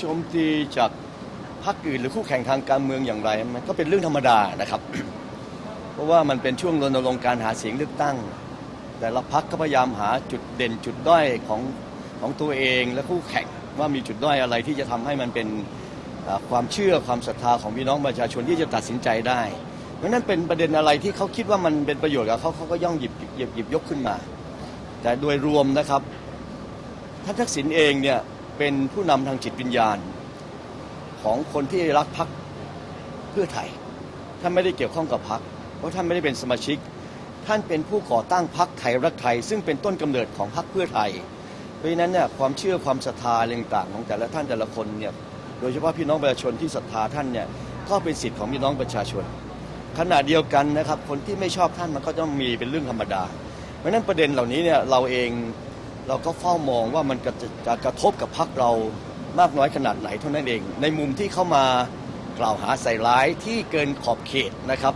โจมตีจากพรรคอื่นหรือคู่แข่งทางการเมืองอย่างไรมันก็เป็นเรื่องธรรมดานะครับ เพราะว่ามันเป็นช่วงรณรงค์การหาเสียงเลือกตั้ง แต่ละพรรคก็พยายามหาจุดเด่นจุดด้อยของของตัวเองและคู่แข่งว่ามีจุดด้อยอะไรที่จะทำให้มันเป็นความเชื่อความศรัทธาของพี่น้องประชาชนที่จะตัดสินใจได้เพราะฉะนั้นเป็นประเด็นอะไรที่เขาคิดว่ามันเป็นประโยชน์กับเขาเขาก็ย่องหยิบหยิบหยิบยกขึ้นมา แต่โดยรวมนะครับท่านทักษิณเองเนี่ย เป็นผู้นำทางจิตวิญญาณ ของคนที่รักพักเพื่อไทย ท่านไม่ได้เกี่ยวข้องกับพัก เพราะท่านไม่ได้เป็นสมาชิก ท่านเป็นผู้ก่อตั้งพักไทยรักไทย ซึ่งเป็นต้นกำเนิดของพักเพื่อไทย เพราะฉะนั้นเนี่ยความเชื่อความศรัทธาต่างๆของแต่ละท่านแต่ละคนเนี่ยโดยเฉพาะพี่น้องประชาชนที่ศรัทธาท่านเนี่ยก็เป็นสิทธิ์ของพี่น้องประชาชน ขณะเดียวกันนะครับคนที่ไม่ชอบท่านมันก็ต้องมีเป็นเรื่องธรรมดา เพราะฉะนั้นประเด็นเหล่านี้เนี่ยเราเอง เราก็เฝ้ามองว่ามันจะจะกระทบกับพักเรามากน้อยขนาดไหนเท่านั้นเอง ในมุมที่เข้ามากล่าวหาใส่ร้ายที่เกินขอบเขตนะครับ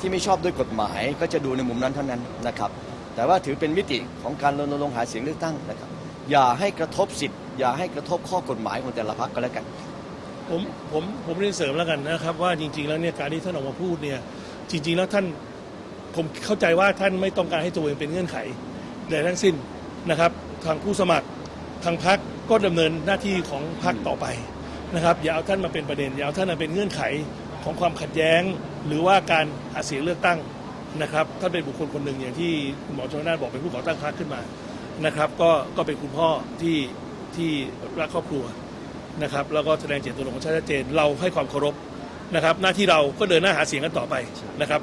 ที่ไม่ชอบด้วยกฎหมายก็จะดูในมุมนั้นเท่านั้นนะครับ แต่ว่าถือเป็นมิติของการรณรงค์หาเสียงเลือกตั้งนะครับ อย่าให้กระทบสิทธิ์อย่าให้กระทบข้อกฎหมายของแต่ละพรรคก็แล้วกัน ผมผมผมเรียนเสริมแล้วกันนะครับ ว่าจริง ๆ แล้วเนี่ยการที่ท่านออกมาพูดเนี่ยจริง ๆ แล้วท่านผมเข้าใจว่าท่านไม่ต้องการให้ตัวเองเป็นเงื่อนไขใดทั้งสิ้น นะครับทางผู้สมัครทางพรรคก็ดำเนินหน้าที่ของพรรคต่อไปนะครับอย่าเอาท่านมาเป็นประเด็นอย่าเอาท่านมาเป็นเงื่อนไขของความขัดแย้ง หรือว่าการหาเสียงเลือกตั้งนะครับท่านเป็นบุคคลคนหนึ่งอย่างที่คุณหมอชนน่านบอกเป็นผู้ก่อตั้งพรรคขึ้นมานะครับก็ก็เป็นคุณพ่อที่ที่รักครอบครัวนะครับแล้วก็แสดงเจตจำนงของชัดเจนเราให้ความเคารพนะครับ หน้าที่เราก็เดินหน้าหาเสียงกันต่อไปนะครับ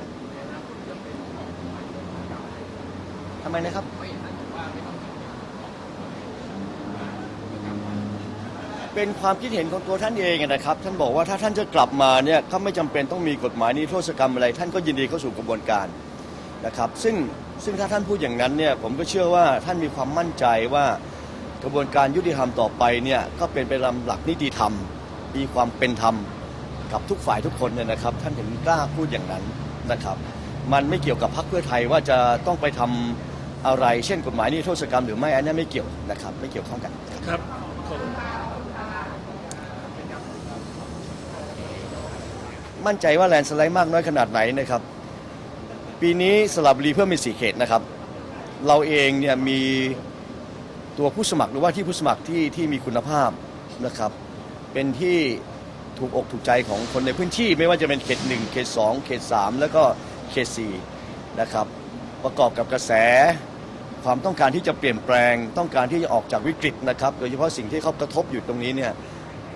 ทำไมนะครับ เป็นความคิดเห็นของตัวท่านเองนะครับ ท่านบอกว่าถ้าท่านจะกลับมาเนี่ยก็ไม่จำเป็นต้องมีกฎหมายนิรโทษกรรมอะไร ท่านก็ยินดีเข้าสู่กระบวนการนะครับ ซึ่งซึ่งถ้าท่านพูดอย่างนั้นเนี่ยผมก็เชื่อว่าท่านมีความมั่นใจว่ากระบวนการยุติธรรมต่อไปเนี่ยก็เป็นไปตามหลักนิติธรรม มีความเป็นธรรมกับทุกฝ่ายทุกคนเนี่ยนะครับ ท่านถึงกล้าพูดอย่างนั้นนะครับ มันไม่เกี่ยวกับพรรคเพื่อไทยว่าจะต้องไปทำอะไร เช่นกฎหมายนิรโทษกรรมหรือไม่อันนี้ไม่เกี่ยวนะครับ ไม่เกี่ยวข้องกันครับขอบคุณ มั่นใจว่าแลนสไลด์มากน้อยขนาดไหนนะครับ ปีนี้สลับบุรีเพิ่มเป็นสี่เขตนะครับ เราเองเนี่ยมีตัวผู้สมัครหรือว่าที่ผู้สมัครที่ที่มีคุณภาพนะครับ เป็นที่ถูกอกถูกใจของคนในพื้นที่ไม่ว่าจะเป็นเขตหนึ่งเขตสองเขตสามแล้วก็เขตสี่นะครับ ประกอบกับกระแสความต้องการที่จะเปลี่ยนแปลงต้องการที่จะออกจากวิกฤตนะครับ โดยเฉพาะสิ่งที่เขากระทบอยู่ตรงนี้เนี่ย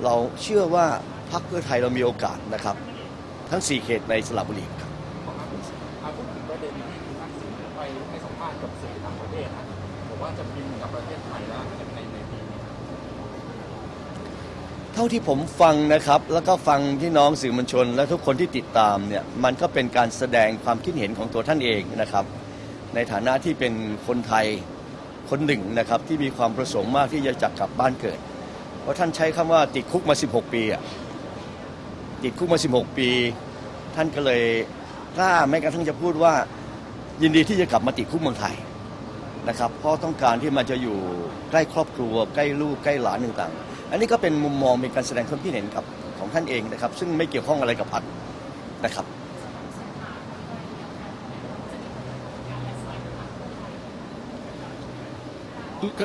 เราเชื่อว่าพรรคเพื่อไทยเรามีโอกาสนะครับ ทั้ง 4 เขตในสระบุรีครับอาพูดถึงประเด็นที่คุณทักษิณไปให้สัมภาษณ์กับสื่อต่างประเทศนะบอกว่าจะบินกลับประเทศไทยแล้วในในปีนี้เท่าที่ผมฟังนะครับ แล้วก็ฟังที่น้องสื่อมวลชน และทุกคนที่ติดตามเนี่ยมันก็เป็นการแสดงความคิดเห็นของตัวท่านเองนะครับ ในฐานะที่เป็นคนไทยคนหนึ่งนะครับที่มีความประสงค์มากที่จะจักกลับบ้านเกิด เพราะท่านใช้คำว่าติดคุกมา 16 ปีอะ ติดคุกมา 16 ปี ท่านก็เลยกล้าแม้กระทั่งจะพูดว่า ยินดีที่จะกลับมาติดคุกเมืองไทยนะครับ เพราะต้องการที่มันจะอยู่ใกล้ครอบครัว ใกล้ลูกใกล้หลานต่างๆ อันนี้ก็เป็นมุมมองเป็นการแสดงความคิดเห็นกับของท่านเองนะครับ ซึ่งไม่เกี่ยวข้องอะไรกับพรรคนะครับ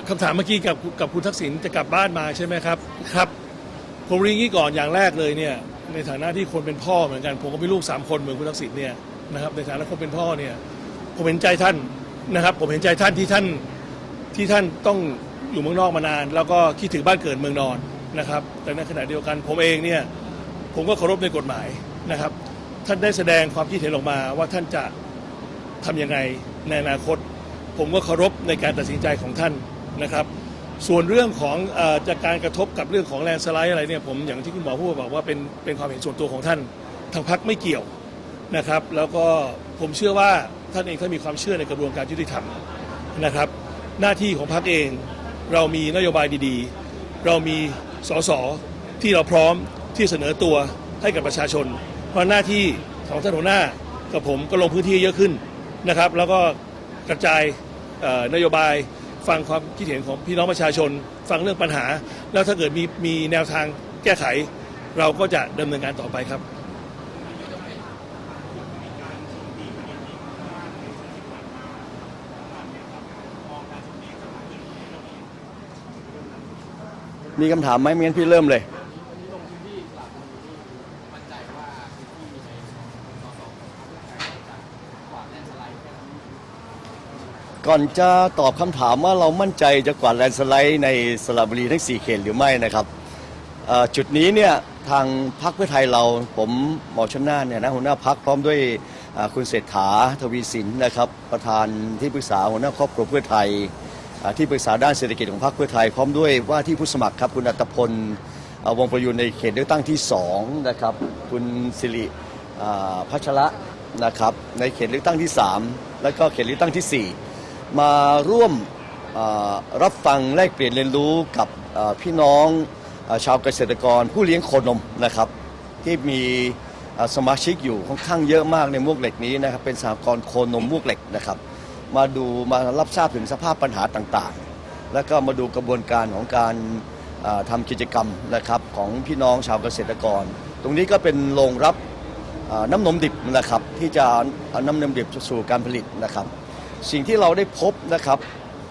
คำถามเมื่อกี้กับกับคุณทักษิณจะกลับบ้านมาใช่ไหมครับครับ ผมเรียนงี้ก่อนอย่างแรกเลยเนี่ย ในฐานะที่คนเป็นพ่อเหมือนกันผมก็มีลูกสามคนเหมือนคุณทักษิณเนี่ยนะครับในฐานะคนเป็นพ่อเนี่ยผมเห็นใจท่านนะครับ ผมเห็นใจท่านที่ท่านที่ท่านต้องอยู่เมืองนอกมานาน แล้วก็คิดถึงบ้านเกิดเมืองนอนนะครับ แต่ในขณะเดียวกันผมเองเนี่ยผมก็เคารพในกฎหมายนะครับ ท่านได้แสดงความคิดเห็นออกมาว่าท่านจะทำยังไงในอนาคต ผมก็เคารพในการตัดสินใจของท่านนะครับ ส่วนเรื่องของอจากการกระทบกับเรื่องของแลนสไลด์อะไรเนี่ยผมอย่างที่คุณหมอพูดบอกว่าเป็นเป็นความเห็นส่วนตัวของท่านทางพักไม่เกี่ยวนะครับ แล้วก็ผมเชื่อว่าท่านเองท่านมีความเชื่อในกระบวนการยุติธรรมนะครับ หน้าที่ของพักเองเรามีนโยบายดีๆ เรามีสสที่เราพร้อมที่เสนอตัวให้กับประชาชน เพราะหน้าที่ของท่านหัวหน้ากับผมก็ลงพื้นที่เยอะขึ้นนะครับ แล้วก็กระจายนโยบาย ฟังความคิดเห็นของพี่น้องประชาชน ฟังเรื่องปัญหา แล้วถ้าเกิดมีมีแนวทางแก้ไข เราก็จะดำเนินการต่อไปครับ มีคำถามไหมไม่งั้นพี่เริ่มเลย ก่อนจะตอบคำถามว่าเรามั่นใจจะกวาดแลนสไลด์ในสระบุรีทั้ง 4 เขตหรือไม่นะครับจุดนี้เนี่ยทางพรรคเพื่อไทยเราผมหมอชนน่านเนี่ยนะหัวหน้าพักพร้อมด้วยคุณเศรษฐาทวีสินนะครับ ประธานที่ปรึกษาหัวหน้าครอบครัวเพื่อไทยที่ปรึกษาด้านเศรษฐกิจของพรรคเพื่อไทย พร้อมด้วยว่าที่ผู้สมัครครับคุณอัตพลวงประยุนในเขตเลือกตั้งที่2นะครับคุณสิริพัชระนะครับในเขตเลือกตั้งที่ 3 แล้วก็เขตเลือกตั้งทีสี่4 มาร่วมรับฟังแลกเปลี่ยนเรียนรู้กับพี่น้องชาวเกษตรกรผู้เลี้ยงโคนมนะครับ ที่มีสมาชิกอยู่ค่อนข้างเยอะมากในมวกเหล็กนี้นะครับ เป็นสหกรณ์โคนมมวกเหล็กนะครับ มาดูมารับทราบถึงสภาพปัญหาต่างๆ แล้วก็มาดูกระบวนการของการเอ่อทำกิจกรรมนะครับของพี่น้องชาวเกษตรกร ตรงนี้ก็เป็นโรงรับน้ำนมดิบนะครับที่จะเอาน้ำนมดิบสู่การผลิตนะครับ สิ่งที่เราได้พบนะครับ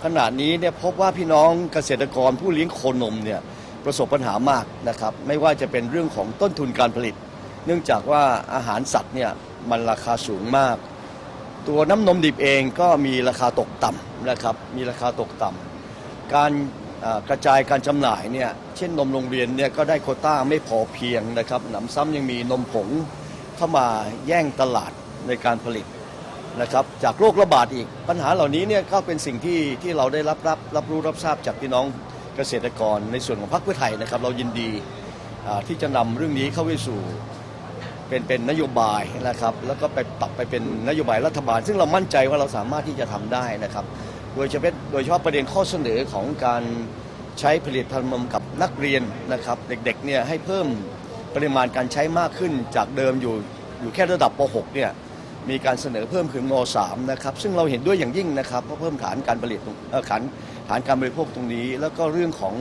ขณะนี้เนี่ยพบว่าพี่น้องเกษตรกรผู้เลี้ยงโคนมเนี่ยประสบปัญหามากนะครับไม่ว่าจะเป็นเรื่องของต้นทุนการผลิต เนื่องจากว่าอาหารสัตว์เนี่ยมันราคาสูงมาก ตัวน้ำนมดิบเองก็มีราคาตกต่ำนะครับมีราคาตกต่ำการกระจายการจำหน่ายเนี่ยเช่นนมโรงเรียนเนี่ยก็ได้โคต้าไม่พอเพียงนะครับหนำซ้ำยังมีนมผงเข้ามาแย่งตลาดในการผลิต นะครับจากโรคระบาดอีก ปัญหาเหล่านี้เนี่ยก็เป็นสิ่งที่ที่เราได้รับรับรับรู้รับทราบจากพี่น้องเกษตรกร ในส่วนของพรรคเพื่อไทยนะครับ เรายินดีที่จะนำเรื่องนี้เข้าไปสู่เป็นเป็นนโยบายนะครับแล้วก็ไปปรับไปเป็นนโยบายรัฐบาล ซึ่งเรามั่นใจว่าเราสามารถที่จะทำได้นะครับ โดยเฉพาะโดยเฉพาะประเด็นข้อเสนอของการใช้ผลิตภัณฑ์นมกับนักเรียนนะครับ เด็กๆเนี่ยให้เพิ่มปริมาณการใช้มากขึ้นจากเดิมอยู่อยู่แค่ระดับป .6 เนี่ย มีการเสนอเพิ่มขึ้นม .3 นะครับซึ่งเราเห็นด้วยอย่างยิ่งนะครับเพราะเพิ่มฐานการผลิตฐานฐานการบริโภคตรงนี้ แล้วก็เรื่องของ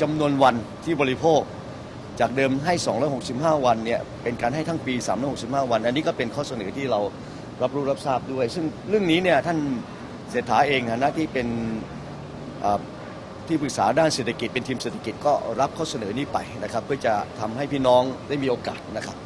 จำนวนวันที่บริโภค จากเดิมให้ 265 วันเนี่ยเป็นการให้ทั้งปี 365 วัน อันนี้ก็เป็นข้อเสนอที่เรารับรู้รับทราบด้วย ซึ่งเรื่องนี้เนี่ยท่านเศรษฐาเองนะที่เป็นที่ปรึกษาด้านเศรษฐกิจเป็นทีมเศรษฐกิจก็รับข้อเสนอนี้ไปนะครับเพื่อจะทำให้พี่น้องได้มีโอกาสนะครับ